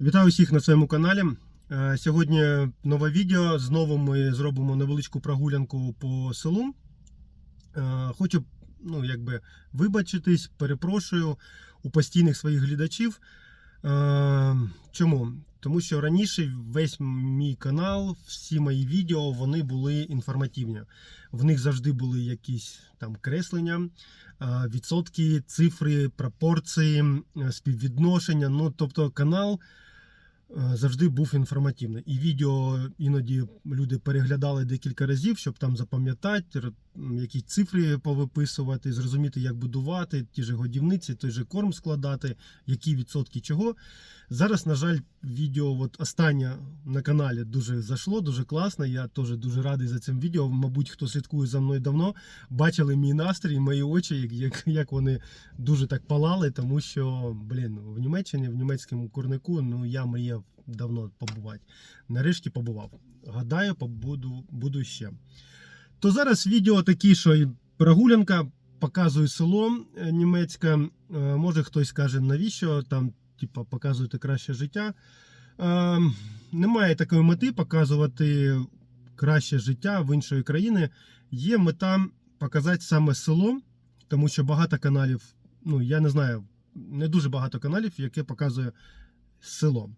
Вітаю всіх на своєму каналі. Е, Сьогодні нове відео. Знову ми зробимо невеличку прогулянку по селу. Е, Хочу ну, якби, вибачитись, перепрошую у постійних своїх глядачів. Е, Чому? Тому що раніше весь мій канал, всі мої відео вони були інформативні. В них завжди були якісь там креслення, відсотки, цифри, пропорції, співвідношення. Ну, тобто канал завжди був інформативний. І відео іноді люди переглядали декілька разів, щоб там запам'ятати, якісь цифри повиписувати, зрозуміти, як будувати, ті ж годівниці, той же корм складати, які відсотки чого. Зараз, на жаль, відео от останнє на каналі дуже зайшло, дуже класно. Я теж дуже радий за цим відео. Мабуть, хто слідкує за мною давно, бачили мій настрій, мої очі, як, як, вони дуже так палали, тому що, блін, в Німеччині, в німецькому курнику, ну я мріяв давно побувати. Нарешті побував. Гадаю, побуду буду ще. То зараз відео такі, що прогулянка, показую село е, німецьке. Е, Може хтось каже, навіщо там, типа, показуєте краще життя. Е, Немає такої мети показувати краще життя в іншої країни. Є мета показати саме село, тому що багато каналів, ну я не знаю, не дуже багато каналів, яке показує село.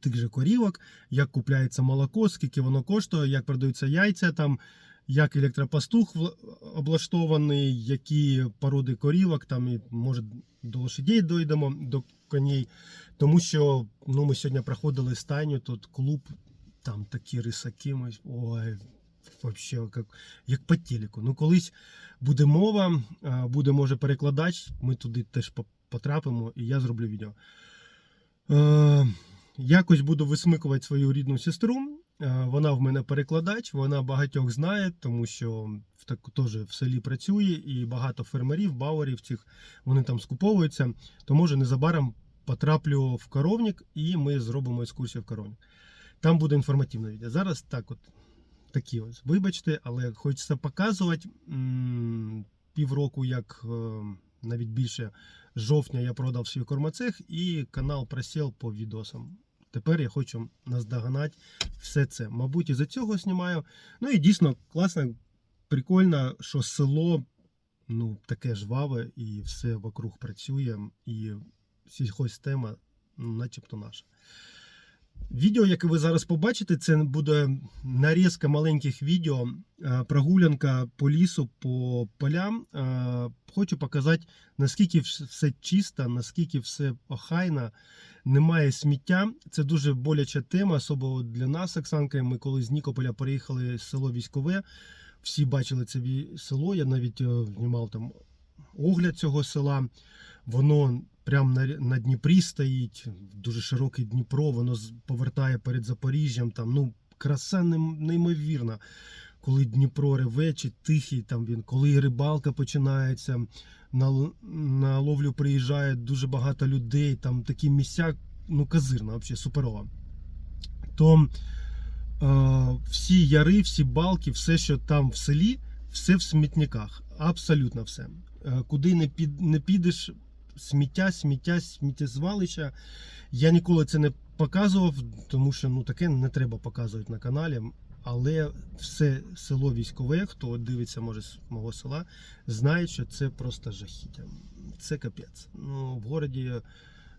Тих же корівок, як купляється молоко, скільки воно коштує, як продаються яйця, там, як електропастух облаштований, які породи корівок, там і може до лошадей дойдемо, до коней. Тому що ну, ми сьогодні проходили стайню, тут клуб, там такі рисаки. Ой, вообще, як, як по телеку. Ну, колись буде мова, буде може перекладач, ми туди теж потрапимо, і я зроблю відео. Е, якось буду висмикувати свою рідну сестру. Е, Вона в мене перекладач, вона багатьох знає, тому що в так теж в селі працює, і багато фермерів, бауерів цих вони там скуповуються. То може незабаром потраплю в коровник і ми зробимо екскурсію в коровник. Там буде інформативне відео. Зараз так от такі ось. Вибачте, але хочеться показувати півроку, як е, навіть більше жовтня я продав свій кормоцех і канал просів по відосам. Тепер я хочу наздоганати все це. Мабуть, із-за цього знімаю. Ну і дійсно класно, прикольно, що село ну, таке жваве і все вокруг працює, і сільхозтема ну, начебто наша. Відео, яке ви зараз побачите, це буде нарізка маленьких відео, е, прогулянка по лісу, по полям. Е, Хочу показати, наскільки все чисто, наскільки все охайно, немає сміття. Це дуже боляча тема, особливо для нас, Оксанка. Ми коли з Нікополя переїхали в село військове, всі бачили це село. Я навіть е, знімав там огляд цього села. Воно прямо на, на Дніпрі стоїть, дуже широкий Дніпро, воно повертає перед Запоріжжям. Там, ну, краса неймовірна. Коли Дніпро реве чи тихий, там він, коли рибалка починається, на, на ловлю приїжджає дуже багато людей, там такі місця, ну, казирна, взагалі суперова. То е, всі яри, всі балки, все, що там в селі, все в смітниках. Абсолютно все. Е, Куди не, під, не підеш, сміття, сміття, сміттєзвалища. Я ніколи це не показував, тому що ну, таке не треба показувати на каналі. Але все село військове, хто дивиться, може, з мого села, знає, що це просто жахіття. Це капець. Ну, в городі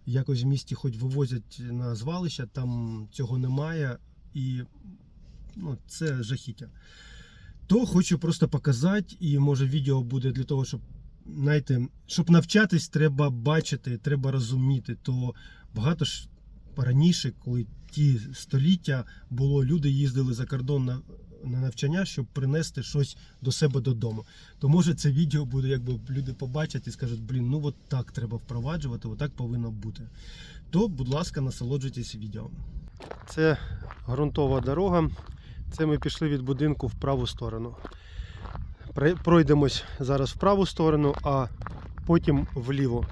якось в місті хоч вивозять на звалища, там цього немає. І ну, це жахіття. То хочу просто показати, і може відео буде для того, щоб знаєте, щоб навчатись, треба бачити, треба розуміти. То багато ж раніше, коли ті століття було, люди їздили за кордон на, на навчання, щоб принести щось до себе додому. То може це відео буде, якби люди побачать і скажуть, блін, ну от так треба впроваджувати, от так повинно бути. То, будь ласка, насолоджуйтесь відео. Це ґрунтова дорога. Це ми пішли від будинку в праву сторону. Пройдемось зараз в праву сторону, а потім вліво.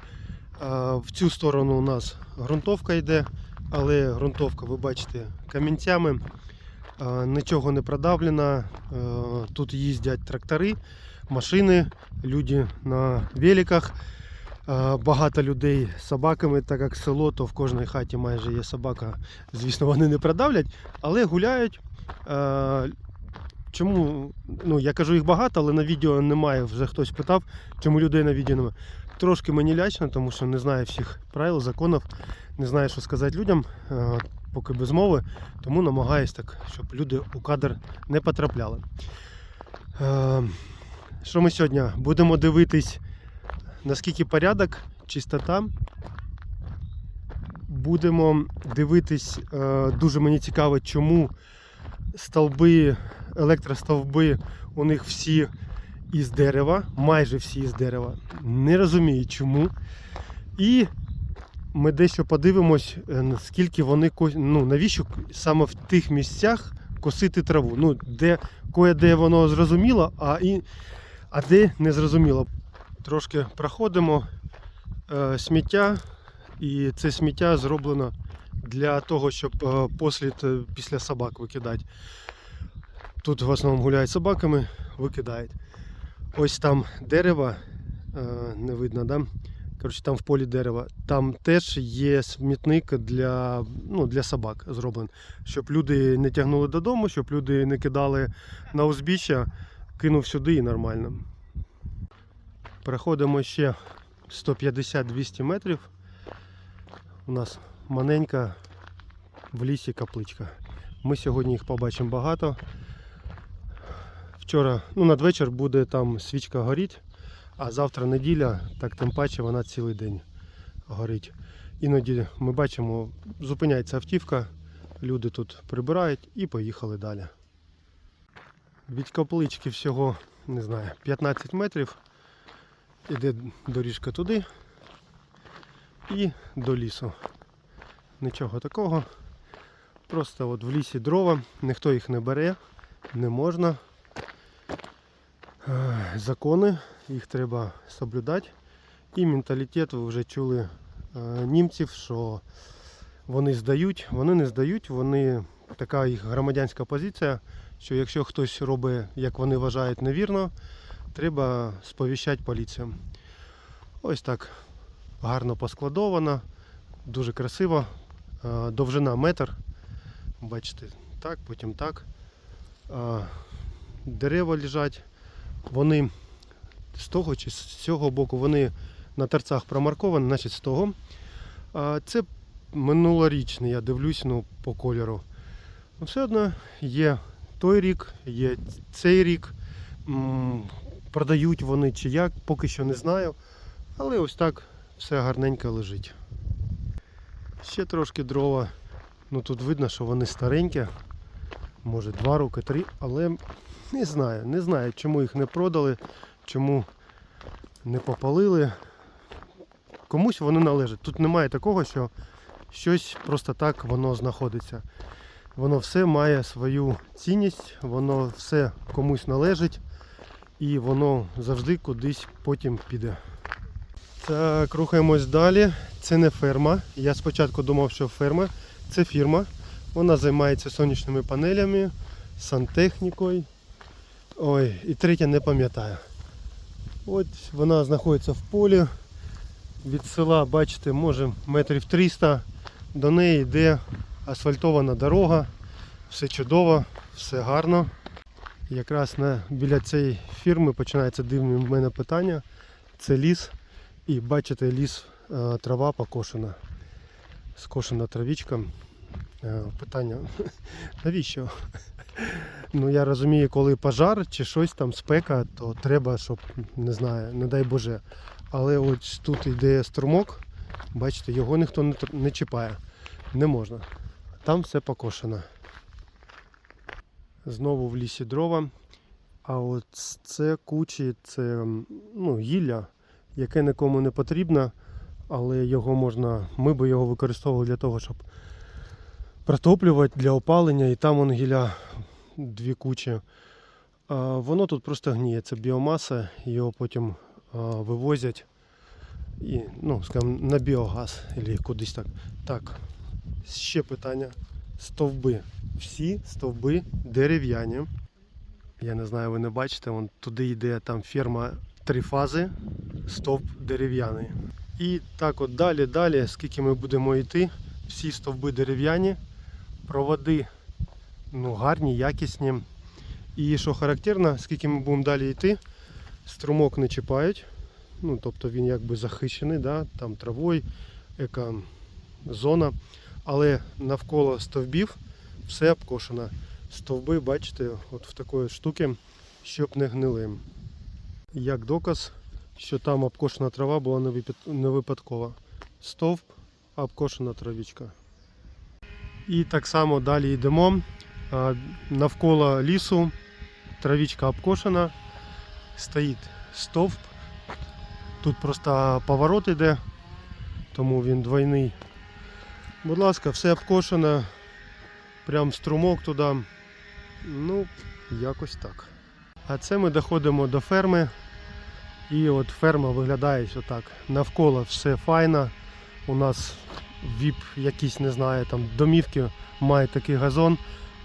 В цю сторону у нас ґрунтовка йде, але ґрунтовка, ви бачите, камінцями. Нічого не продавлено. Е, Тут їздять трактори, машини, люди на великах. е, багато людей з собаками, так як село, то в кожній хаті майже є собака. Звісно, вони не продавлять, але гуляють. Е, Чому? Ну, я кажу їх багато, але на відео немає. Вже хтось питав, чому людей на відео немає. Трошки мені лячно, тому що не знаю всіх правил, законів, не знаю, що сказати людям, е, поки без мови. Тому намагаюсь так, щоб люди у кадр не потрапляли. Е, Що ми сьогодні? Будемо дивитись, наскільки порядок, чистота. Будемо дивитись, е, дуже мені цікаво, чому стовби, електростовби у них всі із дерева, майже всі із дерева. Не розумію чому. І ми дещо подивимось, е, наскільки вони ну, навіщо саме в тих місцях косити траву. Ну, де кое-де воно зрозуміло, а, і, а де не зрозуміло. Трошки проходимо е, сміття, і це сміття зроблено для того, щоб е, послід е, після собак викидати. Тут в основному гуляють собаками, викидають. Ось там дерево, е, не видно, да? Коротше, там в полі дерева. Там теж є смітник для, ну, для собак зроблений. Щоб люди не тягнули додому, щоб люди не кидали на узбіччя, кинув сюди і нормально. Переходимо ще 150-200 метрів. У нас маленька в лісі капличка. Ми сьогодні їх побачимо багато. Вчора, ну надвечір буде там свічка горіть, а завтра неділя, так тим паче вона цілий день горить. Іноді ми бачимо, зупиняється автівка, люди тут прибирають і поїхали далі. Від каплички всього, не знаю, 15 метрів. Іде доріжка туди і до лісу. Нічого такого. Просто от в лісі дрова, ніхто їх не бере, не можна. Е, Закони, їх треба соблюдати. І менталітет, ви вже чули е, німців, що вони здають, вони не здають, вони така їх громадянська позиція, що якщо хтось робить, як вони вважають, невірно, треба сповіщати поліцію. Ось так гарно поскладовано, дуже красиво. Е, Довжина метр. Бачите, так, потім так. Дерева лежать. Вони з того чи з цього боку вони на торцях промарковані, значить з того. Це минулорічний, я дивлюсь ну, по кольору. Ну, Все одно є той рік, є цей рік. Продають вони чи як, поки що не знаю. Але ось так все гарненько лежить. Ще трошки дрова. Ну тут видно, що вони старенькі. Може два роки, три, але не знаю, не знаю, чому їх не продали, чому не попалили. Комусь вони належать. Тут немає такого, що щось просто так воно знаходиться. Воно все має свою цінність, воно все комусь належить і воно завжди кудись потім піде. Так, рухаємось далі. Це не ферма. Я спочатку думав, що ферма. Це фірма. Вона займається сонячними панелями, сантехнікою. Ой, і третя не пам'ятаю. От вона знаходиться в полі. Від села, бачите, може метрів 300. До неї йде асфальтована дорога. Все чудово, все гарно. Якраз на, біля цієї фірми починається дивне в мене питання. Це ліс. І бачите, ліс, е, трава покошена. Скошена травічка. Е, Питання, навіщо? Ну я розумію, коли пожар чи щось там спека, то треба, щоб не знаю, не дай Боже. Але ось тут йде струмок, бачите, його ніхто не, чіпає. Не можна. Там все покошено. Знову в лісі дрова. А от це кучі, це ну, гілля, яке нікому не потрібно, але його можна, ми би його використовували для того, щоб протоплювати для опалення, і там он гілля дві кучі. Воно тут просто гніє, це біомаса, його потім вивозять і, ну, скажімо, на біогаз або кудись так. Так, ще питання. Стовби. Всі стовби дерев'яні. Я не знаю, ви не бачите, вон туди йде там ферма три фази, стовп дерев'яний. І так от далі, далі, скільки ми будемо йти, всі стовби дерев'яні, проводи ну, гарні, якісні. І що характерно, скільки ми будемо далі йти, струмок не чіпають. Ну, тобто він якби захищений, да? там травою, яка зона. Але навколо стовбів все обкошено. Стовби, бачите, от в такої штуки, щоб не гнили. Як доказ, що там обкошена трава була не випадкова. Стовп, обкошена травічка. І так само далі йдемо. Навколо лісу травічка обкошена, стоїть стовп. Тут просто поворот іде, тому він двойний. Будь ласка, все обкошено, прям струмок туди. Ну, якось так. А це ми доходимо до ферми. І от ферма виглядає ось отак. Навколо все файно. У нас віп якийсь, не знаю, там домівки має такий газон.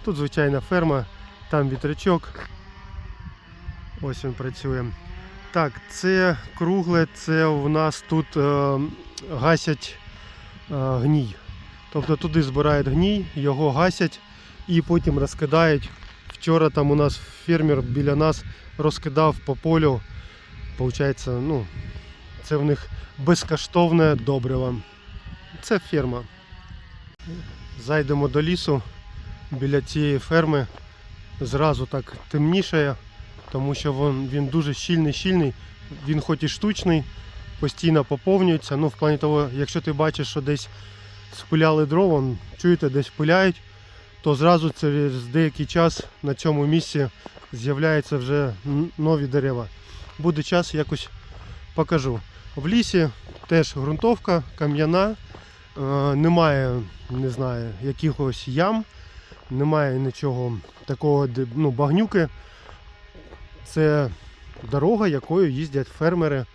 Тут звичайна ферма, там вітрячок. Ось він працює. Так, це кругле, це в нас тут е, гасять е, гній. Тобто туди збирають гній, його гасять і потім розкидають. Вчора там у нас фермер біля нас розкидав по полю. Получається, ну, це в них безкоштовне добриво. Це ферма. Зайдемо до лісу біля цієї ферми. Зразу так темнішає, тому що він, він дуже щільний, щільний. Він хоч і штучний, постійно поповнюється. Ну, в плані того, якщо ти бачиш, що десь спиляли дрова, чуєте, десь пиляють, то зразу через деякий час на цьому місці з'являються вже нові дерева. Буде час, якось покажу. В лісі теж ґрунтовка, кам'яна, немає, не знаю, якихось ям, немає нічого такого, ну, багнюки. Це дорога, якою їздять фермери.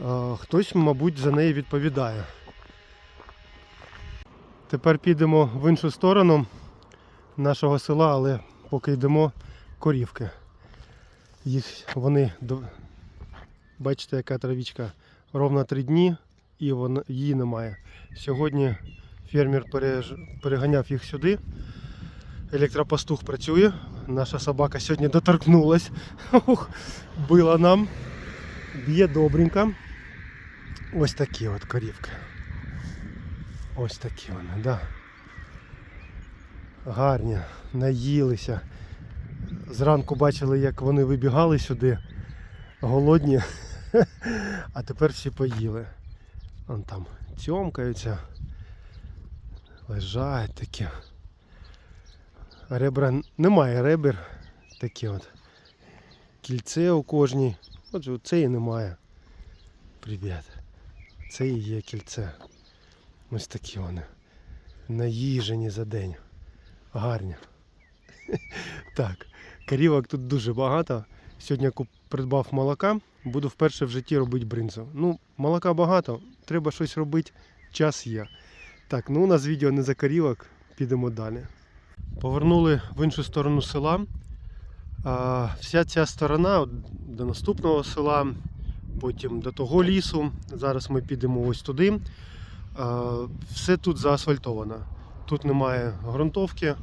Е, Хтось, мабуть, за неї відповідає. Тепер підемо в іншу сторону нашого села, але поки йдемо корівки. Їх вони бачите, яка травічка ровно три дні і вона, її немає. Сьогодні фермер переганяв їх сюди. Електропастух працює. Наша собака сьогодні доторкнулась. Ух, Била нам. Б'є добренько. Ось такі от корівки. Ось такі вони, да. Гарні, наїлися. Зранку бачили, як вони вибігали сюди, голодні, а тепер всі поїли. Вон там тьомкаються, лежать такі. Ребра немає ребер, такі от. Кільце у кожній. Отже, це і немає. Привіт. Це і є кільце. Ось такі вони. Наїжені за день. Гарні. Так, корівок тут дуже багато. Сьогодні придбав молока, буду вперше в житті робити бринзу. Ну, молока багато, треба щось робити, час є. Так, ну у нас відео не за корівок, підемо далі. Повернули в іншу сторону села. А, вся ця сторона до наступного села, потім до того лісу. Зараз ми підемо ось туди. А, все тут заасфальтовано. Тут немає ґрунтовки,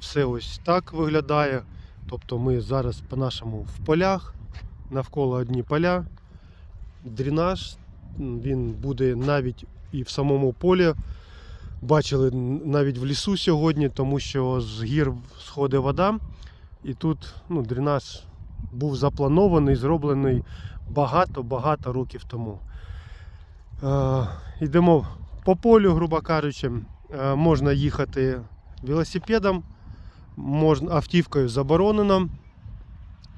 все ось так виглядає. Тобто ми зараз по-нашому в полях, навколо одні поля. Дренаж, він буде навіть і в самому полі. Бачили навіть в лісу сьогодні, тому що з гір сходить вода. І тут ну, дренаж був запланований, зроблений багато-багато років тому. Е, йдемо по полю, грубо кажучи. Е, можна їхати велосипедом, можна, автівкою заборонено.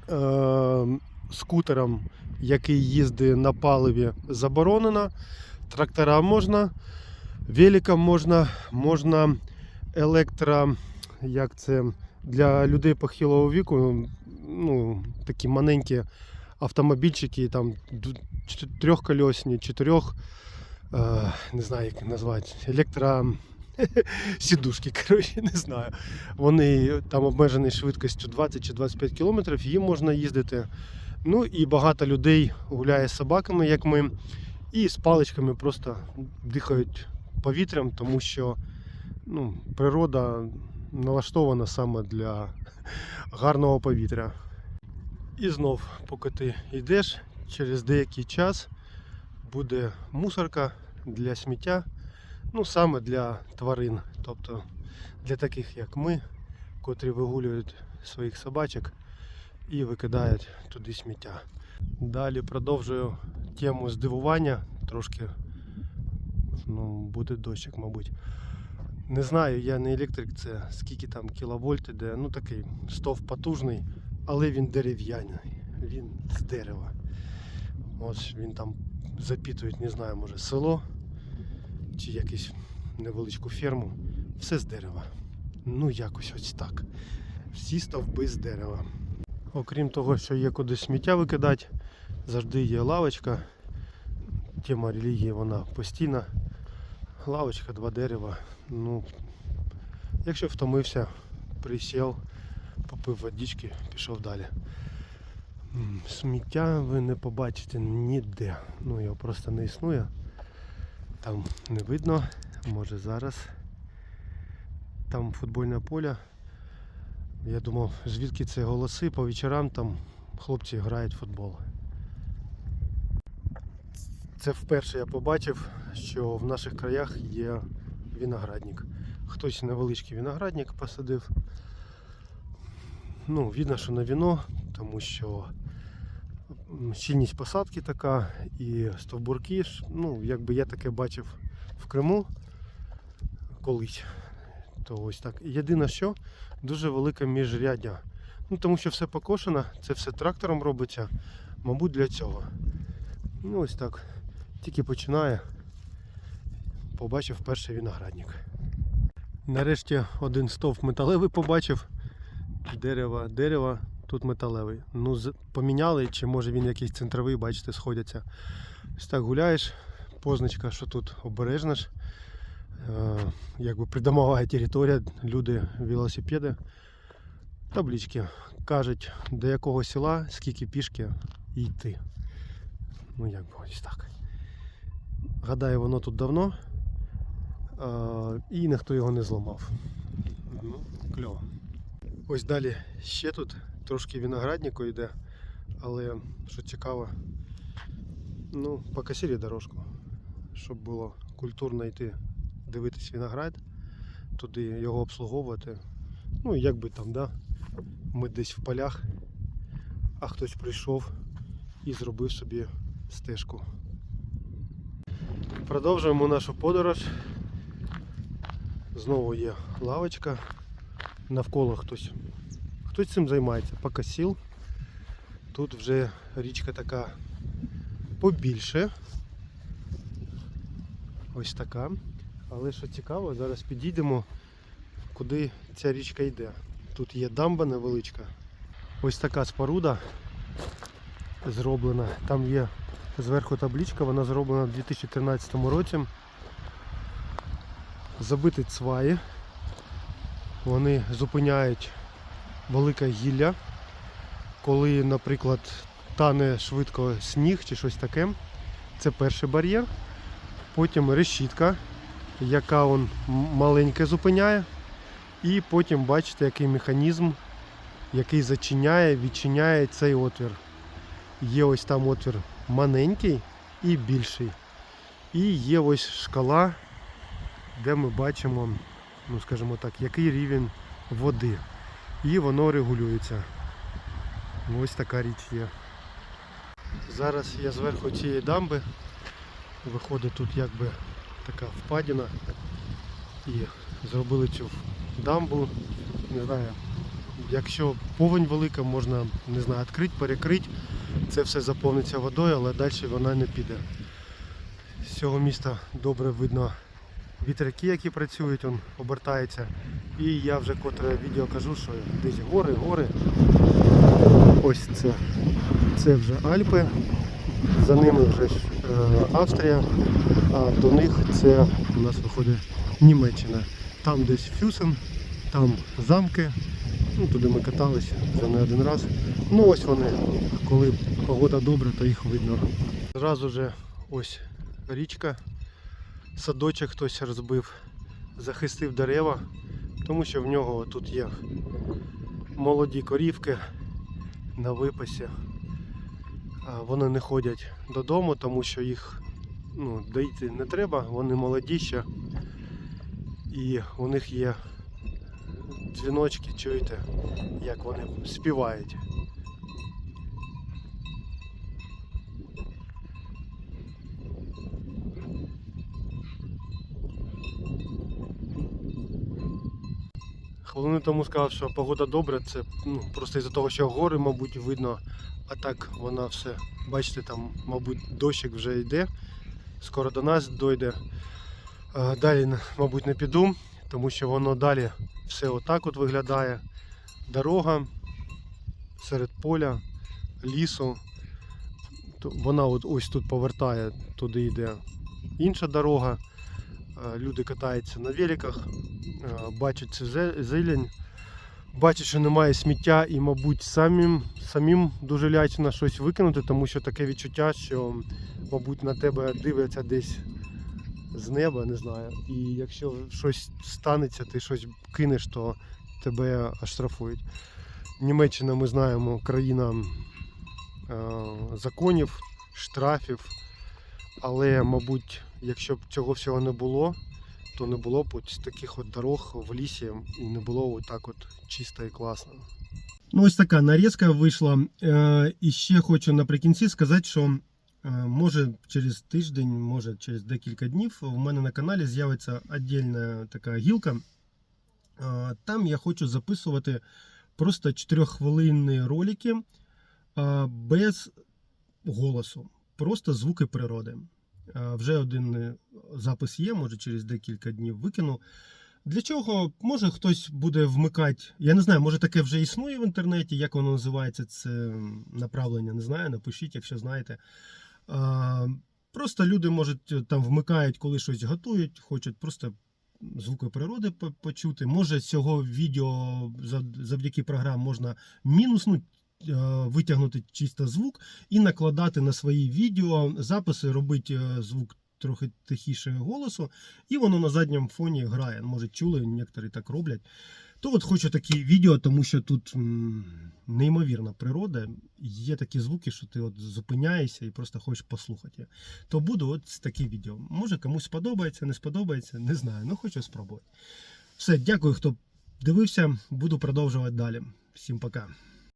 Е, скутером, який їздить на паливі, заборонено. Тракторам можна, великом можна, можна електро, як це для людей похилого віку, ну, такі маленькі автомобільчики, там трьохкольосні, чотирьох, е, не знаю, як назвати, електро. Сідушки, коротше, не знаю. Вони там обмежені швидкістю 20 чи 25 км, їм можна їздити. Ну і багато людей гуляє з собаками, як ми. і з паличками просто дихають повітрям, тому що ну, природа налаштована саме для гарного повітря. І знов, поки ти йдеш, через деякий час буде мусорка для сміття, ну саме для тварин, тобто для таких як ми, котрі вигулюють своїх собачок і викидають туди сміття. Далі продовжую тему здивування. Трошки ну, буде дощик, мабуть. Не знаю, я не електрик, це скільки там кіловольт іде. Ну такий стовп потужний, але він дерев'яний. Він з дерева. Ось він там запитує, не знаю, може село чи якусь невеличку ферму. Все з дерева. Ну якось ось так. Всі стовби з дерева. Окрім того, що є куди сміття викидати, завжди є лавочка. Тема релігії вона постійна. Лавочка, два дерева. Ну, якщо втомився, присів, попив водички, пішов далі. Сміття ви не побачите ніде. Ну його просто не існує. Там не видно. Може зараз. Там футбольне поле. Я думав, звідки це голоси по вечорам там хлопці грають в футбол. Це вперше я побачив, що в наших краях є виноградник. Хтось невеличкий виноградник посадив. Ну, видно, що на віно, тому що щільність посадки така і стовбурки. Ну, якби я таке бачив в Криму колись. То ось так. Єдине що, дуже велике міжряддя. Ну, тому що все покошено, це все трактором робиться, мабуть, для цього. Ну ось так. Тільки починає. Побачив перший виноградник. Нарешті один стовп металевий побачив. Дерево, дерево, тут металевий. Ну, поміняли, чи може він якийсь центровий, бачите, сходяться. Ось так гуляєш, позначка, що тут обережно ж. Е, якби придомова територія, люди, велосипеди, таблички. Кажуть, до якого села, скільки пішки йти. Ну як би ось так. Гадаю, воно тут давно. е, і ніхто його не зламав. Ну, кльово. Ось далі ще тут трошки винограднику йде, але що цікаво, ну, покосили дорожку, щоб було культурно йти дивитись виноград, туди його обслуговувати. Ну, як би там, да? Ми десь в полях, а хтось прийшов і зробив собі стежку. Продовжуємо нашу подорож. Знову є лавочка. Навколо хтось. Хтось цим займається. Покосів. Тут вже річка така побільше. Ось така. Але що цікаво, зараз підійдемо, куди ця річка йде. Тут є дамба невеличка. Ось така споруда зроблена. Там є зверху табличка, вона зроблена в 2013 році. Забиті цваї. Вони зупиняють велике гілля. Коли, наприклад, тане швидко сніг чи щось таке. Це перший бар'єр. Потім решітка, яка он маленьке зупиняє. І потім бачите, який механізм, який зачиняє, відчиняє цей отвір. Є ось там отвір маленький і більший. І є ось шкала, де ми бачимо, ну скажімо так, який рівень води. І воно регулюється. Ось така річ є. Зараз я зверху цієї дамби. Виходить тут якби така впадіна. І зробили цю дамбу. Не знаю, якщо повень велика, можна не знаю, відкрити, перекрити. Це все заповниться водою, але далі вона не піде. З цього міста добре видно вітряки, які працюють, он обертається. І я вже котре відео кажу, що десь гори, гори. Ось це. Це вже Альпи. За ними вже Австрія, а до них це у нас виходить Німеччина. Там десь Фюсен, там замки. Ну, туди ми каталися вже не один раз. Ну ось вони, коли погода добра, то їх видно. Зразу же ось річка, садочок хтось розбив, захистив дерева, тому що в нього тут є молоді корівки на випасі. Вони не ходять додому, тому що їх ну, доїти не треба, вони молоді ще. І у них є дзвіночки, чуєте, як вони співають. Хвилину тому сказав, що погода добра, це ну, просто із-за того, що гори, мабуть, видно, а так вона все, бачите, там, мабуть, дощик вже йде, скоро до нас дойде. Далі, мабуть, не піду, тому що воно далі все отак от виглядає. Дорога серед поля, лісу. Вона от ось тут повертає, туди йде інша дорога. Е, Люди катаються на великах, е, бачать цю зелень, бачать, що немає сміття і, мабуть, самим, самим дуже лячно щось викинути, тому що таке відчуття, що, мабуть, на тебе дивляться десь з неба, не знаю. І якщо щось станеться, ти щось кинеш, то тебе оштрафують. Німеччина, ми знаємо, країна е, законів, штрафів. Але, мабуть, якщо б цього всього не було, то не було б ось таких от дорог в лісі і не було от так от чисто і класно. Ну, ось така нарізка вийшла. Е, і ще хочу наприкінці сказати, що е, може через тиждень, може через декілька днів у мене на каналі з'явиться віддільна така гілка. Е, Там я хочу записувати просто 4-хвилинні ролики без голосу, просто звуки природи. Е, Вже один е, запис є, може через декілька днів викину. Для чого? Може хтось буде вмикати. Я не знаю, може таке вже існує в інтернеті, як воно називається, це направлення, не знаю. Напишіть, якщо знаєте. Просто люди можуть е, там вмикають, коли щось готують, хочуть просто звуки природи почути. Може, цього відео завдяки програмі можна мінуснути, е, витягнути чисто звук і накладати на свої відео записи, робити е, звук трохи тихіше голосу, і воно на задньому фоні грає. Може, чули, некоторі так роблять. То от хочу такі відео, тому що тут неймовірна природа. Є такі звуки, що ти от зупиняєшся і просто хочеш послухати. То буду от такі відео. Може комусь сподобається, не сподобається, не знаю. Ну хочу спробувати. Все, дякую, хто дивився. Буду продовжувати далі. Всім пока.